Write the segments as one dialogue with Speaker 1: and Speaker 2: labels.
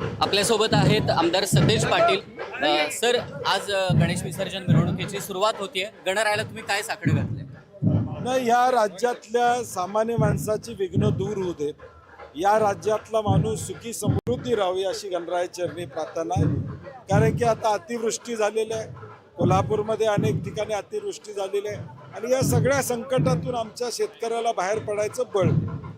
Speaker 1: आपल्यासोबत आहेत आमदार सतेज पाटील. अ, सर आज अ, गणेश विसर्जन मिरवणुकीची सुरुवात होतीये. गणरायाला तुम्ही काय साकडे घातले
Speaker 2: नाही या राज्यातल्या सामान्य माणसाची विघ्न दूर होऊ देत. या राज्यातला माणूस सुखी समृद्धी राहावी अशी गणराय चरणी प्रार्थना आहे. कारण की आता अतिवृष्टी झालेली आहे. कोल्हापूरमध्ये अनेक ठिकाणी अतिवृष्टी झालेली आहे. आणि या सगळ्या संकटातून आमच्या शेतकऱ्याला बाहेर पडायचं बळ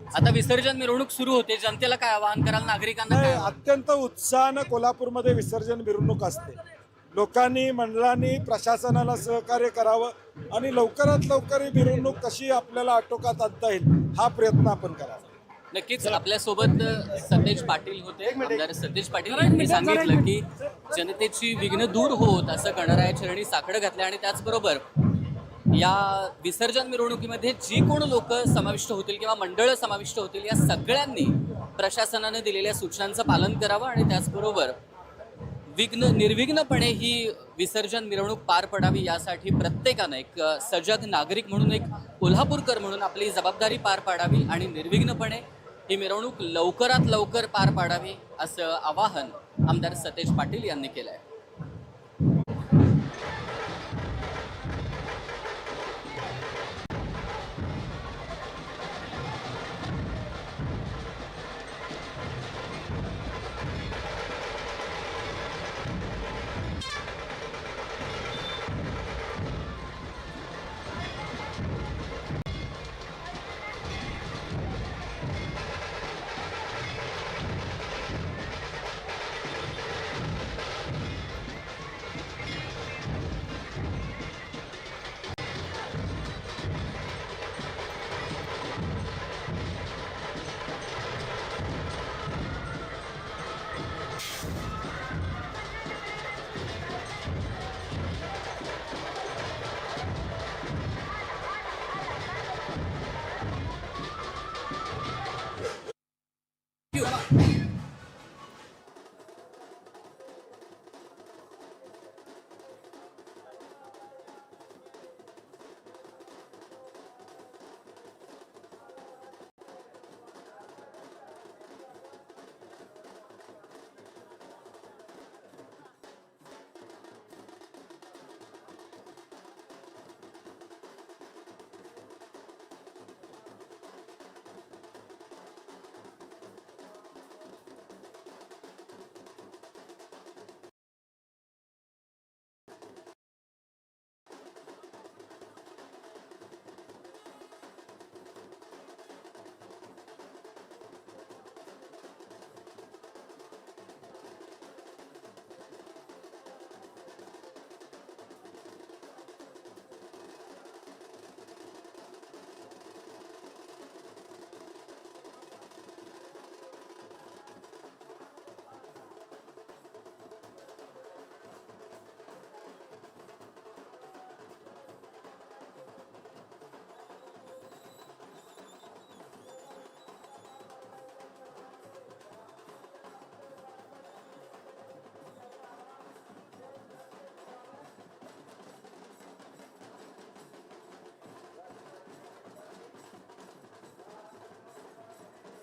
Speaker 1: आता विसर्जन मिरवणूक सुरू होते. जनतेला काय आवाहन कराल? नागरिकांना
Speaker 2: नाही
Speaker 1: काय आवाहन?
Speaker 2: अत्यंत उत्साहानं कोल्हापूरमध्ये विसर्जन मिरवणूक असते. लोकांनी मंडळांनी प्रशासनाला सहकार्य करावं आणि लवकरात लवकर ही मिरवणूक कशी आपल्याला आटोक्यात आणता येईल हा प्रयत्न आपण करावा.
Speaker 1: नक्कीच आपल्यासोबत अ, सतेज पाटील होते. आमदार सतेज पाटील यांनी सांगितलं की जनतेची विघ्न दूर होत असं गणराया चरणी साकडं घातलं आणि त्याचबरोबर या विसर्जन मिरवणुकीमध्ये जी कोण लोक समाविष्ट होतील किंवा मंडळं समाविष्ट होतील या सगळ्यांनी प्रशासनाने दिलेल्या सूचनांचं पालन करावं आणि त्याचबरोबर विघ्न निर्विघ्नपणे ही विसर्जन मिरवणूक पार पडावी यासाठी प्रत्येकानं एक सजग नागरिक म्हणून एक कोल्हापूरकर म्हणून आपली जबाबदारी पार पाडावी आणि निर्विघ्नपणे ही मिरवणूक लवकरात लवकर पार पाडावी असं आवाहन आमदार सतेज पाटील यांनी केलं आहे